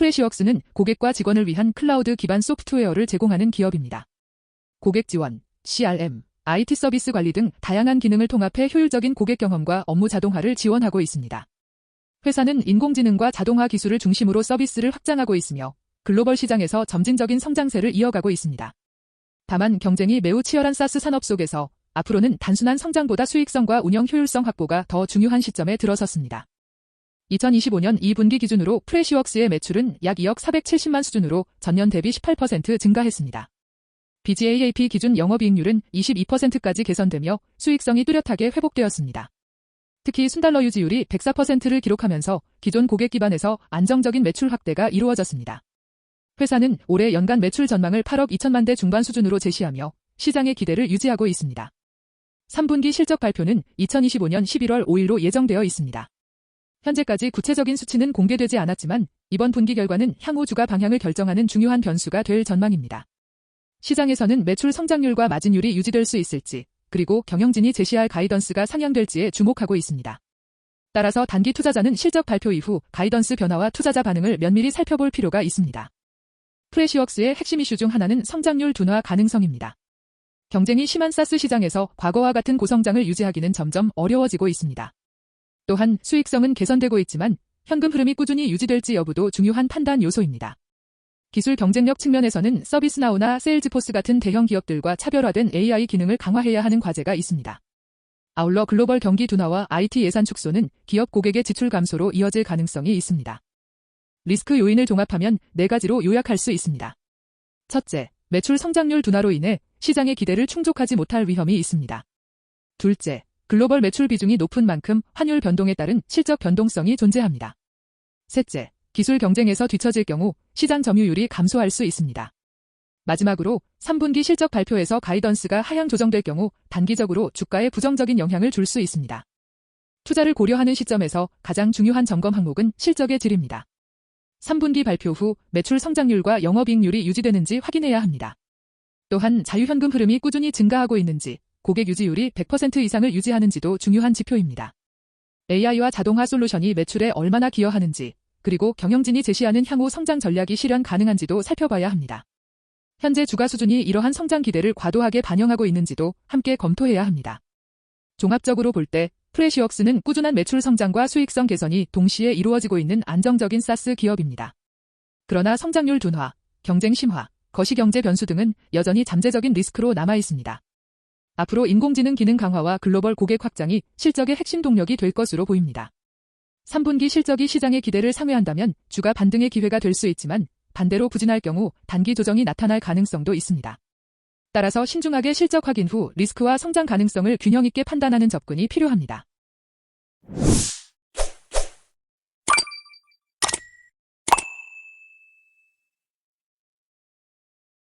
프레시웍스는 고객과 직원을 위한 클라우드 기반 소프트웨어를 제공하는 기업입니다. 고객 지원, CRM, IT 서비스 관리 등 다양한 기능을 통합해 효율적인 고객 경험과 업무 자동화를 지원하고 있습니다. 회사는 인공지능과 자동화 기술을 중심으로 서비스를 확장하고 있으며 글로벌 시장에서 점진적인 성장세를 이어가고 있습니다. 다만 경쟁이 매우 치열한 사스 산업 속에서 앞으로는 단순한 성장보다 수익성과 운영 효율성 확보가 더 중요한 시점에 들어섰습니다. 2025년 2분기 기준으로 프레시웍스의 매출은 약 2억 470만 수준으로 전년 대비 18% 증가했습니다. BGAAP 기준 영업이익률은 22%까지 개선되며 수익성이 뚜렷하게 회복되었습니다. 특히 순달러 유지율이 104%를 기록하면서 기존 고객 기반에서 안정적인 매출 확대가 이루어졌습니다. 회사는 올해 연간 매출 전망을 8억 2천만 대 중반 수준으로 제시하며 시장의 기대를 유지하고 있습니다. 3분기 실적 발표는 2025년 11월 5일로 예정되어 있습니다. 현재까지 구체적인 수치는 공개되지 않았지만 이번 분기 결과는 향후 주가 방향을 결정하는 중요한 변수가 될 전망입니다. 시장에서는 매출 성장률과 마진율이 유지될 수 있을지, 그리고 경영진이 제시할 가이던스가 상향될지에 주목하고 있습니다. 따라서 단기 투자자는 실적 발표 이후 가이던스 변화와 투자자 반응을 면밀히 살펴볼 필요가 있습니다. 프레시웍스의 핵심 이슈 중 하나는 성장률 둔화 가능성입니다. 경쟁이 심한 사스 시장에서 과거와 같은 고성장을 유지하기는 점점 어려워지고 있습니다. 또한 수익성은 개선되고 있지만 현금 흐름이 꾸준히 유지될지 여부도 중요한 판단 요소입니다. 기술 경쟁력 측면에서는 서비스나우나 세일즈포스 같은 대형 기업들과 차별화된 AI 기능을 강화해야 하는 과제가 있습니다. 아울러 글로벌 경기 둔화와 IT 예산 축소는 기업 고객의 지출 감소로 이어질 가능성이 있습니다. 리스크 요인을 종합하면 네 가지로 요약할 수 있습니다. 첫째, 매출 성장률 둔화로 인해 시장의 기대를 충족하지 못할 위험이 있습니다. 둘째, 글로벌 매출 비중이 높은 만큼 환율 변동에 따른 실적 변동성이 존재합니다. 셋째, 기술 경쟁에서 뒤처질 경우 시장 점유율이 감소할 수 있습니다. 마지막으로 3분기 실적 발표에서 가이던스가 하향 조정될 경우 단기적으로 주가에 부정적인 영향을 줄 수 있습니다. 투자를 고려하는 시점에서 가장 중요한 점검 항목은 실적의 질입니다. 3분기 발표 후 매출 성장률과 영업이익률이 유지되는지 확인해야 합니다. 또한 자유현금 흐름이 꾸준히 증가하고 있는지, 고객 유지율이 100% 이상을 유지하는지도 중요한 지표입니다. AI와 자동화 솔루션이 매출에 얼마나 기여하는지, 그리고 경영진이 제시하는 향후 성장 전략이 실현 가능한지도 살펴봐야 합니다. 현재 주가 수준이 이러한 성장 기대를 과도하게 반영하고 있는지도 함께 검토해야 합니다. 종합적으로 볼 때 프레시웍스는 꾸준한 매출 성장과 수익성 개선이 동시에 이루어지고 있는 안정적인 사스 기업입니다. 그러나 성장률 둔화, 경쟁 심화, 거시경제 변수 등은 여전히 잠재적인 리스크로 남아 있습니다. 앞으로 인공지능 기능 강화와 글로벌 고객 확장이 실적의 핵심 동력이 될 것으로 보입니다. 3분기 실적이 시장의 기대를 상회한다면 주가 반등의 기회가 될 수 있지만 반대로 부진할 경우 단기 조정이 나타날 가능성도 있습니다. 따라서 신중하게 실적 확인 후 리스크와 성장 가능성을 균형 있게 판단하는 접근이 필요합니다.